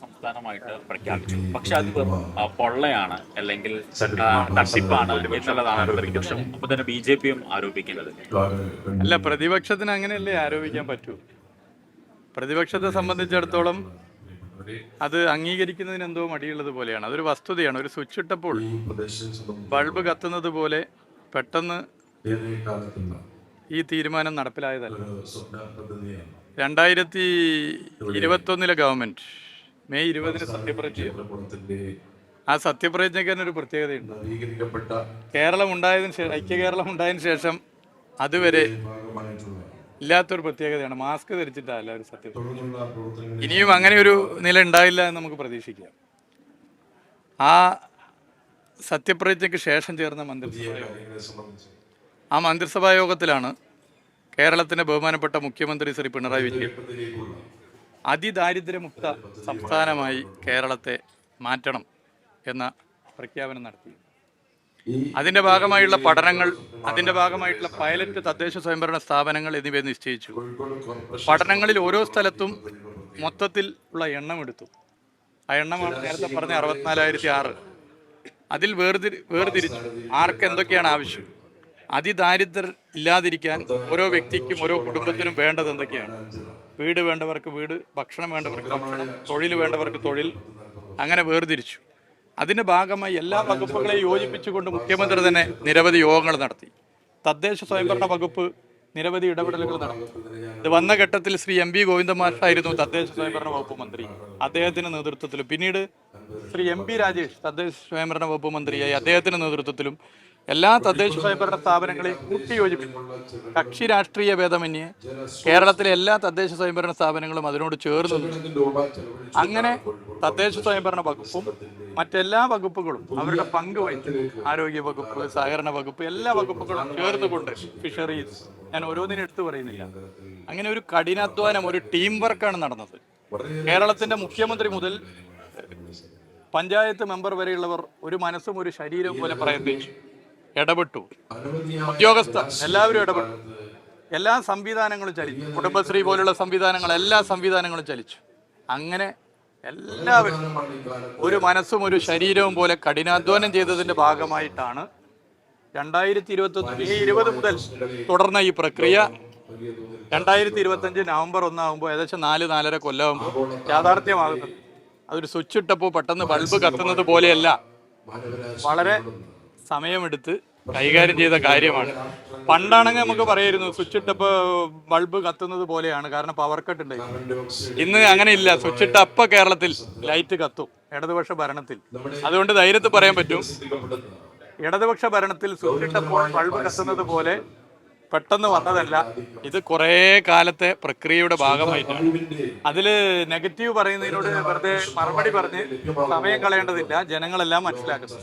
സംസ്ഥാനമായിട്ട് പ്രഖ്യാപിച്ചു. പക്ഷെ അത് പൊള്ളയാണ് അല്ലെങ്കിൽ തട്ടിപ്പാണ് എന്നുള്ളതാണ് പ്രതിപക്ഷം. അപ്പൊ തന്നെ ബി ജെ പിയും ആരോപിക്കുന്നത് അല്ല പ്രതിപക്ഷത്തിന് അങ്ങനെയല്ലേ ആരോപിക്കാൻ പറ്റൂ? പ്രതിപക്ഷത്തെ സംബന്ധിച്ചിടത്തോളം അത് അംഗീകരിക്കുന്നതിന് എന്തോ മടിയുള്ളത് പോലെയാണ്. അതൊരു വസ്തുതയാണ്. ഒരു സ്വിച്ച് ഇട്ടപ്പോൾ ബൾബ് കത്തുന്നത് പോലെ പെട്ടെന്ന് ഈ തീരുമാനം നടപ്പിലായതല്ല. രണ്ടായിരത്തി ഇരുപത്തൊന്നിലെ ഗവൺമെന്റ്. മെയ് ഇരുപതിന് സത്യപ്രതിജ്ഞ. ആ സത്യപ്രതിജ്ഞയ്ക്ക് തന്നെ ഒരു പ്രത്യേകതയുണ്ട് കേരളം ഉണ്ടായതിനു ശേഷം ഐക്യ കേരളം ഉണ്ടായതിനു ശേഷം അതുവരെ ഇല്ലാത്തൊരു പ്രത്യേകതയാണ്. മാസ്ക് ധരിച്ചിട്ടല്ല ഒരു സത്യം. ഇനിയും അങ്ങനെ ഒരു നില ഉണ്ടായില്ല എന്ന് നമുക്ക് പ്രതീക്ഷിക്കാം. ആ സത്യപ്രതിജ്ഞയ്ക്ക് ശേഷം ചേർന്ന മന്ത്രിസഭ യോഗം ആ മന്ത്രിസഭാ യോഗത്തിലാണ് കേരളത്തിന്റെ ബഹുമാനപ്പെട്ട മുഖ്യമന്ത്രി ശ്രീ പിണറായി വിജയൻ അതിദാരിദ്ര്യമുക്ത സംസ്ഥാനമായി കേരളത്തെ മാറ്റണം എന്ന പ്രഖ്യാപനം നടത്തി. അതിന്റെ ഭാഗമായുള്ള പഠനങ്ങൾ അതിന്റെ ഭാഗമായിട്ടുള്ള പൈലറ്റ് തദ്ദേശ സ്വയംഭരണ സ്ഥാപനങ്ങൾ എന്നിവ നിശ്ചയിച്ചു. പഠനങ്ങളിൽ ഓരോ സ്ഥലത്തും മൊത്തത്തിൽ ഉള്ള എണ്ണം എടുത്തു. ആ എണ്ണമാണ് നേരത്തെ പറഞ്ഞ അറുപത്തിനാലായിരത്തി ആറ്. അതിൽ വേർതിരി വേർതിരിച്ചു. ആർക്ക് എന്തൊക്കെയാണ് ആവശ്യം? അതിദാരിദ്ര്യർ ഇല്ലാതിരിക്കാൻ ഓരോ വ്യക്തിക്കും ഓരോ കുടുംബത്തിനും വേണ്ടത് എന്തൊക്കെയാണ്? വീട് വേണ്ടവർക്ക് വീട് ഭക്ഷണം വേണ്ടവർക്ക് ഭക്ഷണം തൊഴിൽ വേണ്ടവർക്ക് തൊഴിൽ അങ്ങനെ വേർതിരിച്ചു. അതിന്റെ ഭാഗമായി എല്ലാ വകുപ്പുകളെയും യോജിപ്പിച്ചുകൊണ്ട് മുഖ്യമന്ത്രി തന്നെ നിരവധി യോഗങ്ങൾ നടത്തി. തദ്ദേശ സ്വയംഭരണ വകുപ്പ് നിരവധി ഇടപെടലുകൾ നടത്തി. ഇത് വന്ന ഘട്ടത്തിൽ ശ്രീ എം വി ഗോവിന്ദമാഷായിരുന്നു തദ്ദേശ സ്വയംഭരണ വകുപ്പ് മന്ത്രി. അദ്ദേഹത്തിന്റെ നേതൃത്വത്തിലും. പിന്നീട് ശ്രീ എം പി രാജേഷ് തദ്ദേശ സ്വയംഭരണ വകുപ്പ് മന്ത്രിയായി അദ്ദേഹത്തിന്റെ നേതൃത്വത്തിലും എല്ലാ തദ്ദേശ സ്വയംഭരണ സ്ഥാപനങ്ങളെയും കൂട്ടിയോജിപ്പിച്ചു. കക്ഷി രാഷ്ട്രീയ ഭേദമന്യേ കേരളത്തിലെ എല്ലാ തദ്ദേശ സ്വയംഭരണ സ്ഥാപനങ്ങളും അതിനോട് ചേർന്ന് അങ്ങനെ തദ്ദേശ സ്വയംഭരണ വകുപ്പും മറ്റെല്ലാ വകുപ്പുകളും അവരുടെ പങ്ക് വഹിച്ചു ആരോഗ്യ വകുപ്പ് സഹകരണ വകുപ്പ് എല്ലാ വകുപ്പുകളും ചേർന്നുകൊണ്ട് ഫിഷറീസ്. ഞാൻ ഓരോന്നിനും എടുത്തു പറയുന്നില്ല. അങ്ങനെ ഒരു കഠിനാധ്വാനം ഒരു ടീം വർക്കാണ് നടന്നത്. കേരളത്തിന്റെ മുഖ്യമന്ത്രി മുതൽ പഞ്ചായത്ത് മെമ്പർ വരെയുള്ളവർ ഒരു മനസ്സും ഒരു ശരീരവും പോലെ പ്രയത്നിച്ചു ഇടപെട്ടു. ഉദ്യോഗസ്ഥർ എല്ലാവരും ഇടപെട്ടു. എല്ലാ സംവിധാനങ്ങളും ചലിച്ചു. കുടുംബശ്രീ പോലുള്ള സംവിധാനങ്ങൾ എല്ലാ സംവിധാനങ്ങളും ചലിച്ചു. അങ്ങനെ എല്ലാവരും ഒരു മനസ്സും ഒരു ശരീരവും പോലെ കഠിനാധ്വാനം ചെയ്തതിന്റെ ഭാഗമായിട്ടാണ് രണ്ടായിരത്തി ഇരുപത്തി ഒന്ന് മെയ് ഇരുപത് മുതൽ തുടർന്ന ഈ പ്രക്രിയ. രണ്ടായിരത്തി ഇരുപത്തഞ്ച് നവംബർ ഒന്നാകുമ്പോൾ ഏകദേശം നാല് നാലര കൊല്ലമാകുമ്പോൾ യാഥാർത്ഥ്യമാകുന്നത്. അതൊരു സ്വിച്ച് ഇട്ടപ്പോൾ പെട്ടെന്ന് ബൾബ് കത്തുന്നത് പോലെയല്ല. വളരെ സമയമെടുത്ത് കൈകാര്യം ചെയ്ത കാര്യമാണ്. പണ്ടാണെങ്കിൽ നമുക്ക് പറയായിരുന്നു സ്വിച്ച് ഇട്ടപ്പോൾ ബൾബ് കത്തുന്നത് പോലെയാണ് കാരണം പവർ കട്ട് ഉണ്ടായിരുന്നു ഇന്ന് അങ്ങനെ ഇല്ല. സ്വിച്ച് ഇട്ട അപ്പ കേരളത്തിൽ ലൈറ്റ് കത്തും ഇടതുപക്ഷ ഭരണത്തിൽ. അതുകൊണ്ട് ധൈര്യത്തിൽ പറയാൻ പറ്റും ഇടതുപക്ഷ ഭരണത്തിൽ സ്വിച്ച് ഇട്ടപ്പോൾ ബൾബ് കത്തുന്നത് പോലെ പെട്ടെന്ന് വന്നതല്ല. ഇത് കുറേ കാലത്തെ പ്രക്രിയയുടെ ഭാഗമായിട്ടാണ്. അതിൽ നെഗറ്റീവ് പറയുന്നതിനോട് വെറുതെ മറുപടി പറഞ്ഞ് സമയം കളയേണ്ടതില്ല. ജനങ്ങളെല്ലാം മനസ്സിലാക്കുന്നത്